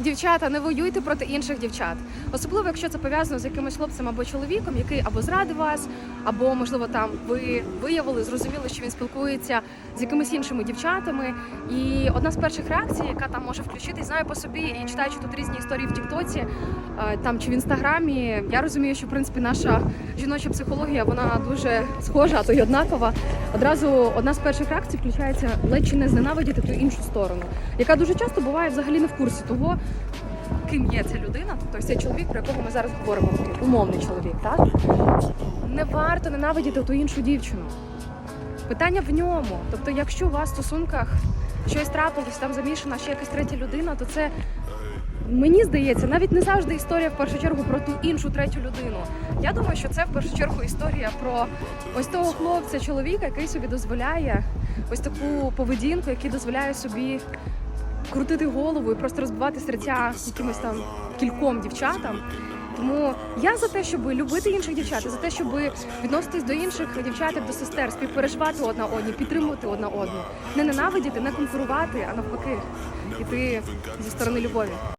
Дівчата, не воюйте проти інших дівчат, особливо якщо це пов'язано з якимось хлопцем або чоловіком, який або зрадив вас, або можливо там ви виявили, зрозуміли, що він спілкується з якимись іншими дівчатами. І одна з перших реакцій, яка там може включитись, знаю по собі і читаючи тут різні історії в Тіктоці, е, там чи в інстаграмі, я розумію, що в принципі наша жіноча психологія вона дуже схожа, а то й однакова. Одразу одна з перших реакцій включається ледь чи не зненавидіти ту іншу сторону, яка дуже часто буває взагалі не в курсі того, ким є ця людина, тобто цей чоловік, про якого ми зараз говоримо, умовний чоловік, так? Не варто ненавидіти ту іншу дівчину. Питання в ньому. Тобто, якщо у вас в стосунках щось трапилось, там замішана ще якась третя людина, то це мені здається, навіть не завжди історія в першу чергу про ту іншу третю людину. Я думаю, що це в першу чергу історія про ось того хлопця, чоловіка, який собі дозволяє ось таку поведінку, який дозволяє собі крутити голову і просто розбивати серця якимось там кільком дівчатам. Тому я за те, щоб любити інших дівчат, за те, щоб відноситись до інших дівчат до сестер, співпереживати одна одні, підтримувати одна одну, не ненавидіти, не конкурувати, а навпаки, іти зі сторони любові.